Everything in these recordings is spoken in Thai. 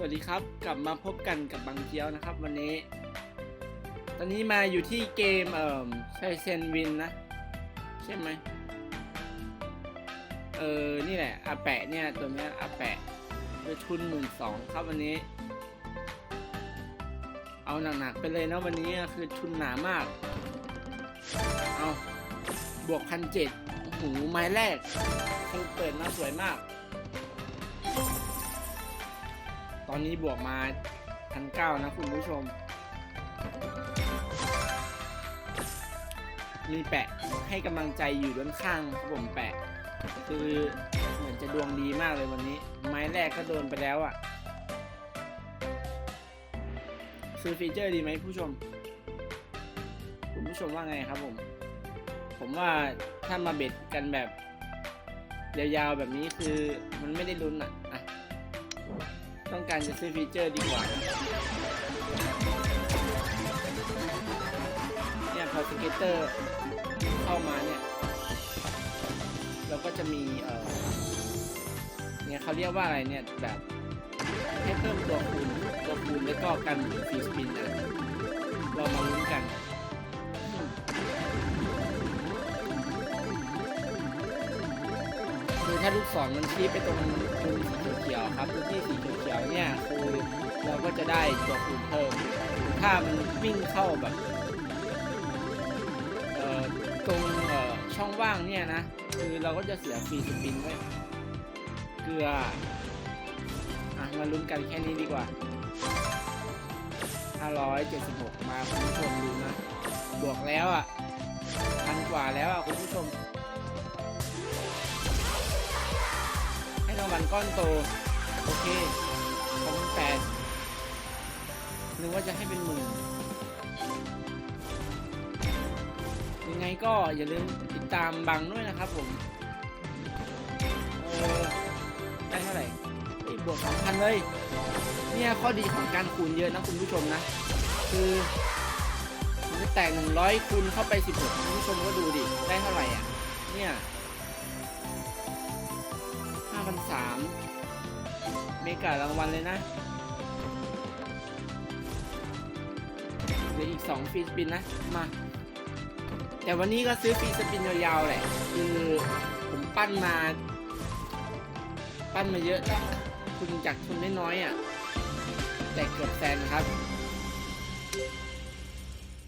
วัสดีครับ กลับมาพบกันกับบางเจียวนะครับ วันนี้ ตอนนี้มาอยู่ที่เกมเอ่อใช่เซนวินนะ ใช่ไหมเออ นี่แหละอาแปะเนี่ย ตัวเนี้ยอาแปะด้วยทุนหมื่นสองครับวันนี้ เอาหนักๆไปเลยนะวันนี้คือทุนหนามาก เอาบวกพันเจ็ดหูไม้แรกคือเปิดมาสวยมาก ตอนนี้บวกมาพันเก้านะคุณผู้ชม มีแปะให้กำลังใจอยู่ด้านข้างครับผมแปะ คือเหมือนจะดวงดีมากเลยวันนี้ ไม้แรกก็โดนไปแล้วอะ่ะ ซื้อฟีเจอร์ดีไหมผู้ชม คุณผู้ชมว่าไงครับผม ผมว่าถ้ามาเบ็ดกันแบบ ยาวๆแบบนี้คือมันไม่ได้ลุ้นอะอะ ต้องการจะซื้อฟีเจอร์ดีกว่า เนี่ยพอสเก็ตเตอร์เข้ามาเนี่ย เราก็จะมีเออเนี่ยเขาเรียกว่าอะไรเนี่ยแบบให้เพิ่มตัวคูณตัวคูณแล้วก็กันฟีสปินนะเรามาลุ้นกัน ถ้าลูกศรมันชี้ไปตรงพื้นสีเขียวครับพื้นที่สีเขียวเนี่ยคือเราก็จะได้ตัวคูณเพิ่มถ้ามันวิ่งเข้าแบบตรงช่องว่างเนี่ยนะ คือเราก็จะเสียฟรีสปินไว้เกลืออะมาลุ้นกันแค่นี้ดีกว่า 576 มาคุณผู้ชมดูนะบวกแล้วอะพันกว่าแล้วอะคุณผู้ชม รางวัลก้อนโต โอเคสองแปดนึกว่าจะให้เป็นหมื่น ยังไงก็อย่าลืมติดตามบังด้วยนะครับผม เออได้เท่าไหร่บวกสองพันเลย เนี่ยข้อดีของการคูณเยอะนะคุณผู้ชมนะ คือมันจะแตกหนึ่งร้อยคูณเข้าไปสิบหกคุณผู้ชมก็ดูดิ ได้เท่าไหร่อะ เนี่ยาพันสามเมการางวัลเลยนะเหลืออีกสองฟรีสปินนะ มา แต่วันนี้ก็ซื้อฟรีสปินยาวๆแหละ คือผมปั้นมา ปั้นมาเยอะแล้วทุนจากทุนน้อยๆอะ แต่เกือบแสนครับ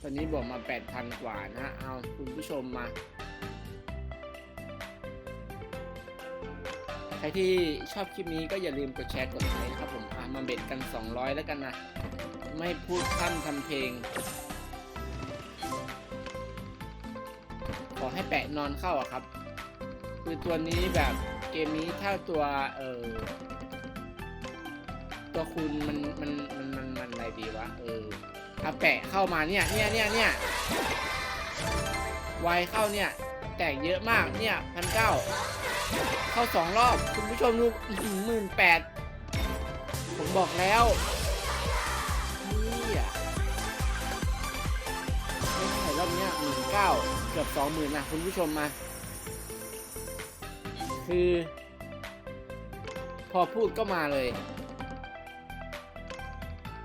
ตอนนี้บวกมา 8,000 กว่านะเอาคุณผู้ชมมา ใครที่ชอบคลิปนี้ก็อย่าลืมกดแชร์กดไลค์นะครับผมอะมาเบ็ดกัน 200 แล้วกันนะ ไม่พูดพร่ำทำเพลง ขอให้แปะนอนเข้าอะครับ คือตัวนี้แบบเกมนี้ถ้าตัวเออตัวคุณมันมันมันมันมันอะไรดีวะเออถ้าแปะเข้ามาเนี่ยเนี่ยเนี่ยเนี่ยไวเข้าเนี่ย แตกเยอะมากเนี่ยพันเก้า เข้าสองรอบ คุณผู้ชมดูหมื่นแปดผมบอกแล้วนี่อะไม่เท่าไหร่รอบเนี้ยหมื่นเก้าเกือบสองหมื่นนะคุณผู้ชมมา คือ พอพูดก็มาเลย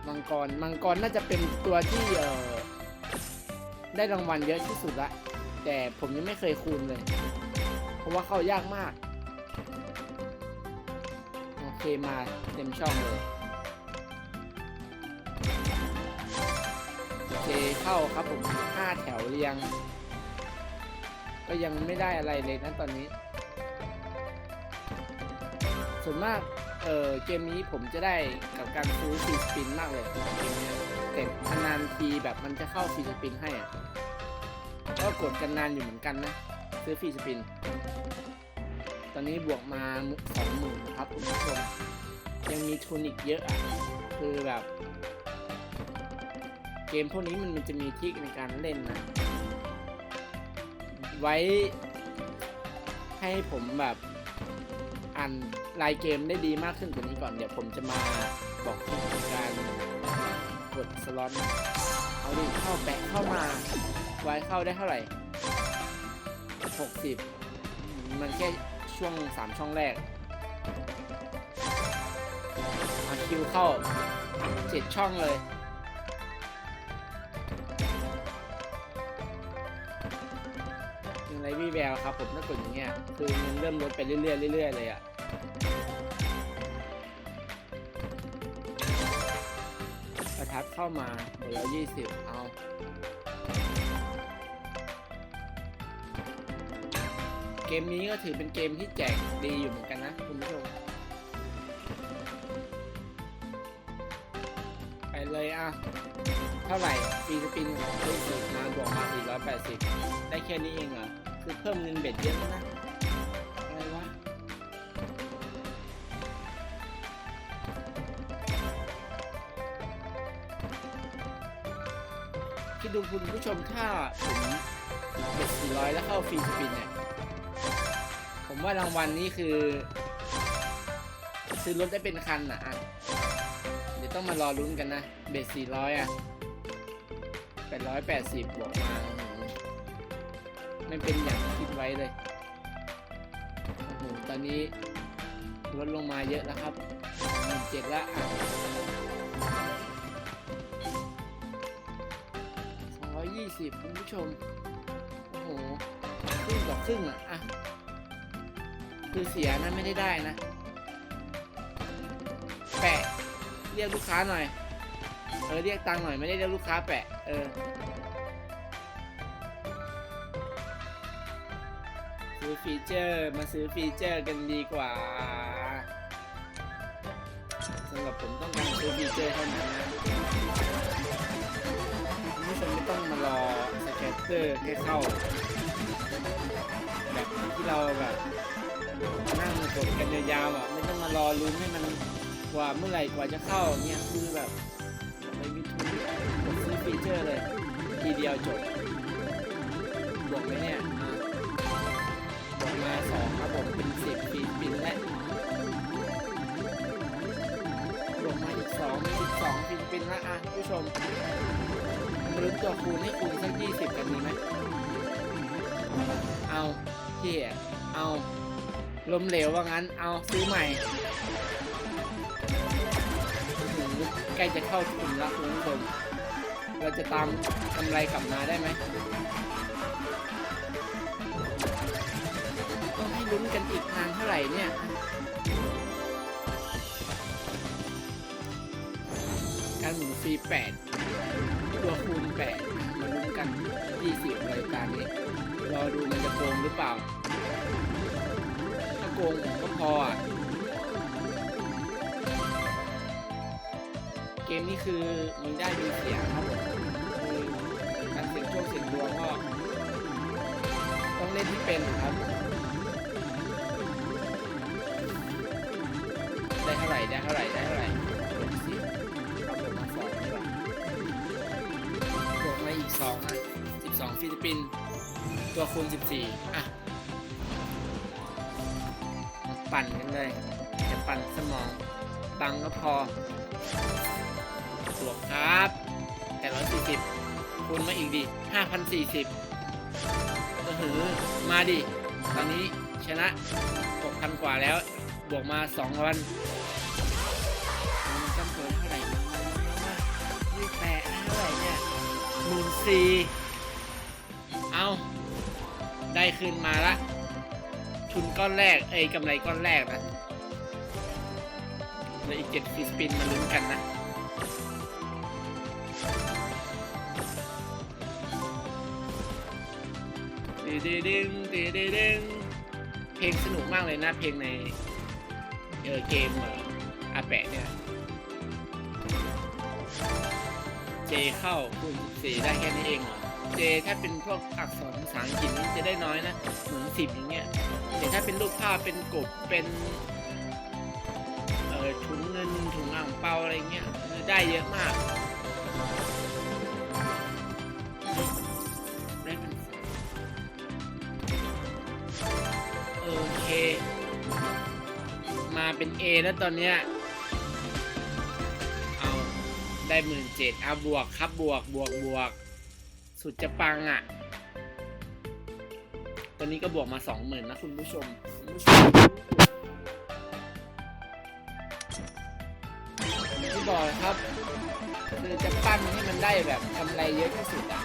มังกร มังกรน่าจะเป็นตัวที่เออได้รางวัลเยอะที่สุดละแต่ผมยังไม่เคยคูณเลย เพราะว่าเข้ายากมาก โอเคมาเต็มช่องเลยโอเคเข้าครับผมห้าแถวเรียง ก็ยังไม่ได้อะไรเลยนะตอนนี้ ส่วนมากเออเกมนี้ผมจะได้กับการซื้อฟรีสปินมากเลยเกมเนี้ยแต่นานทีแบบมันจะเข้าฟรีสปินให้อะก็กดกันนานอยู่เหมือนกันนะ ซื้อฟรีสปิน ตอนนี้บวกมาสองหมื่นครับคุณผู้ชมยังมีทุนอีกเยอะอะคือแบบ เกมพวกนี้มันมันจะมีทริกในการเล่นนะ ไว้ ให้ผมแบบอ่านรายเกมได้ดีมากขึ้นกว่านี้ก่อน เดี๋ยวผมจะมาบอกวิธีการกดสล็อตนะเอาดิเข้าแปะเข้ามา ไว้เข้าได้เท่าไหร่ 60 มันแค่ ช่วง 3 ช่องแรกเอาคิวเข้าเจ็ดช่องเลย ยังไรวี่แววครับผมถ้ากดอย่างเงี้ย คือมันเริ่มลดไปเรื่อยๆเรื่อยๆเลยอะประทัดเข้ามาหมดแล้วยี่สิบเอา มนี้ก็ถือเป็นเกมที่แจกดีอยู่เหมือนกันนะคุณผู้ชม ไปเลยอะ เท่าไหร่ฟรีสปินได้สิบมาบวกมา 480 ได้แค่นี้เองเหรอ คือเพิ่มเงินเบ็ดเยอะนะ อะไรวะ คิดดูคุณผู้ชมถ้าผมเบ็ด400 แล้วเข้าฟรีสปินเนี่ย ผมว่ารางวัลนี้คือ ซื้อรถได้เป็นคันอะอะ เดี๋ยวต้องมารอลุ้นกันนะ เบสสี่ร้อยอะแปดร้อยแปดสิบบวกมาไม่เป็นอย่างที่คิดไว้เลยโอ้โหตอนนี้ลดลงมาเยอะแล้วครับหนึ่งเจ็ดละสองร้อยยี่สิบคุณผู้ชม โอ้โห ครึ่งต่อครึ่งอะอะ คือเสียนะไม่ได้ได้นะ แปะ เรียกลูกค้าหน่อย เออเรียกตังหน่อยไม่ได้เรียกลูกค้าแปะ เออ ซื้อฟีเจอร์มาซื้อฟีเจอร์กันดีกว่าสำหรับผมต้องการซื้อฟีเจอร์เท่านั้นนะคุณผู้ชมไม่ต้องมารอสแกตเตอร์ให้เข้าแบบที่เราแบบ นั่งกดกันยาวๆอะไม่ต้องมารอลุ้นให้มันกว่าเมื่อไหร่กว่าจะเข้าเนี่ยคือแบบไม่มีทุนกดซื้อฟีเจอร์เลยทีเดียวจบบอกไหมเนี่ยบอกมาสองครับผมเป็นสิบฟีปินและบอกมาอีกสองมีอีกสองฟินปินละอะผู้ชมมาลุ้นตัวคูณให้คูณสักยี่สิบกันดีไหมเอาพี่เอา ลมเหลวว่างั้น เอาซื้อใหม่ถือใกล้จะเข้าทุนละคุณผู้ชมเราจะตามกำไรกลับมาได้ไหมต้องให้ลุ้นกันอีกนานเท่าไหร่เนี่ยการหมุนฟรีแปดตัวคูณแปดมาลุ้นกันยี่สิบรายการนี้รอดูมันจะโกงหรือเปล่า ถ้าโกงก็พออะ เกมนี้คือมีได้มีเสียครับผมคือการเสียงโชคเสียงดวงก็ ต้องเล่นที่เป็นครับได้เท่าไหร่ได้เท่าไหร่ได้เท่าไหร่บวกสิเอาบวกมาสองดีกว่าบวกมาอีกสองอะสิบสองฟิลิปปินส์ตัวคูณ14อะ ปั่นกันเลย จะปั่นสมองตังก็พอบวกครับแต่ร้อยสี่สิบคูณมาอีกดิห้าพันสี่สิบก็หือมาดิ ตอนนี้ชนะหกพันกว่าแล้ว บวกมาสองวันมันจำตัวเท่าไหร่ยี่แปดเท่าไหร่เนี่ยหมื่นสี่เอา ได้คืนมาละ ทุนก้อนแรก เอ้ยกำไรก้อนแรกนะเหลืออีกเจ็ดฟรีสปินมาลุ้นกันนะดีดีดึงดีดีดึงเพลงสนุกมากเลยนะ เพลงในเออเกมเอออาแปะเนี่ยเจเข้าคูณสี่ได้แค่นี้เองเหรอ เจถ้าเป็นพวกอักษรภาษาอังกฤษนี่จะได้น้อยนะเหมือนสิบอย่างเงี้ยแต่ถ้าเป็นรูปภาพเป็นกบเป็นเอ่อถุงเงินถุงอ่างเปาอะไรเงี้ยได้เยอะมากได้เป็นโอเค มาเป็น A แล้วตอนเนี้ยเอาได้หมื่นเจ็ดอะบวกครับบวกบวกบวก สุดจะปังอะตอนนี้ก็บวกมาสองหมื่นนะคุณผู้ชมคุณผู้ชมบอกครับคือจะปั้นให้มันได้แบบกำไรเยอะที่สุดอะ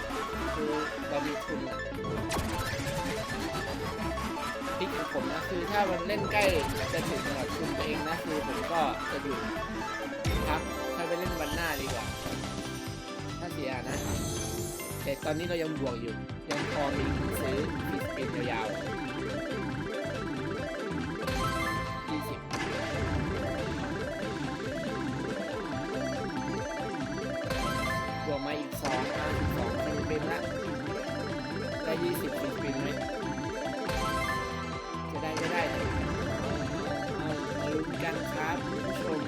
คือเรามีทุนอะพลิกของผมนะคือถ้ามันเล่นใกล้จะถึงแบบทุนตัวเองนะคือผมก็จะหยุดครับค่อยไปเล่นวันหน้าดีกว่า ถ้าเสียนะ แต่ตอนนี้เรายังบวกอยู่ ยังพอมีซื้อปิดเป็นยาวๆยี่สิบบวกมาอีกสองอะสองเป็นเป็นละได้ยี่สิบเป็นเป็นไหมจะได้ก็ได้เอามาลุ้นกันครับคุณผู้ชม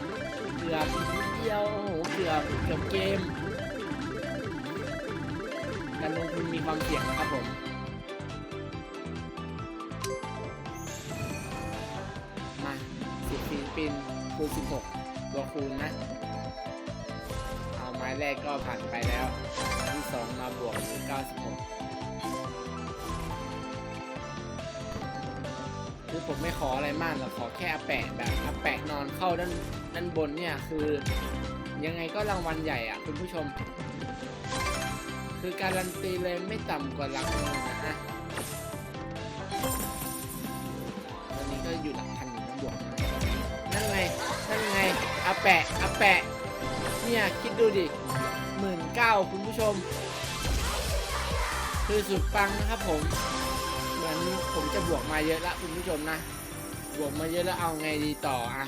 เกือบเดียวโอ้โหเกือบเกือบเกม การลงทุนมีความเสี่ยงนะครับผมมาสิบฟิลิปปินคูณสิบหกตัวคูณนะ เอาไม้แรกก็ผ่านไปแล้วที่สองมาบวกคือเก้าสิบหกคือผมไม่ขออะไรมากหรอกขอแค่อาแปะแบบอาแปะนอนเข้าด้านด้านบนเนี่ยคือ ยังไงก็รางวัลใหญ่อะคุณผู้ชม คือการันตีเลยไม่ต่ำกว่าหลักหมื่นนะฮะตอนนี้ก็อยู่หลักพันอยู่นะบวกนะนั่นไง นั่นไงอาแปะอาแปะ เนี่ยคิดดูดิหมื่นเก้าคุณผู้ชม คือสุดปังนะครับผม เหมือนผมจะบวกมาเยอะละคุณผู้ชมนะ บวกมาเยอะแล้วเอาไงดีต่ออะ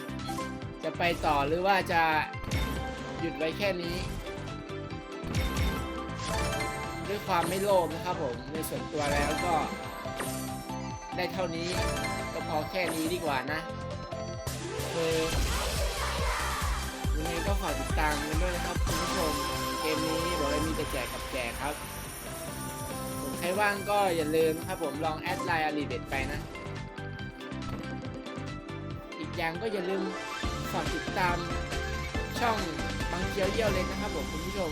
จะไปต่อหรือว่าจะหยุดไว้แค่นี้ ด้วยความไม่โลภนะครับผมในส่วนตัวแล้วก็ ได้เท่านี้ก็พอแค่นี้ดีกว่านะคือยังไงก็ฝากติดตามกันด้วยนะครับคุณผู้ชมเกมนี้บอกเลยมีแต่แจกกับแจกครับผมใครว่างก็อย่าลืมครับผมลองแอดไลน์อาลีเด็ดไปนะ อีกอย่างก็อย่าลืมฝากติดตามช่องบางเจียวเยี่ยวเลยนะครับผมคุณผู้ชม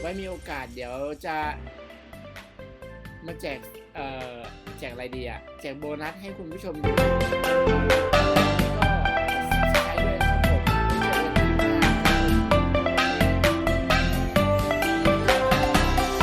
ไว้มีโอกาสเดี๋ยวจะ มาแจก เอ่อ แจกอะไรดีอะแจกโบนัสให้คุณผู้ชมดู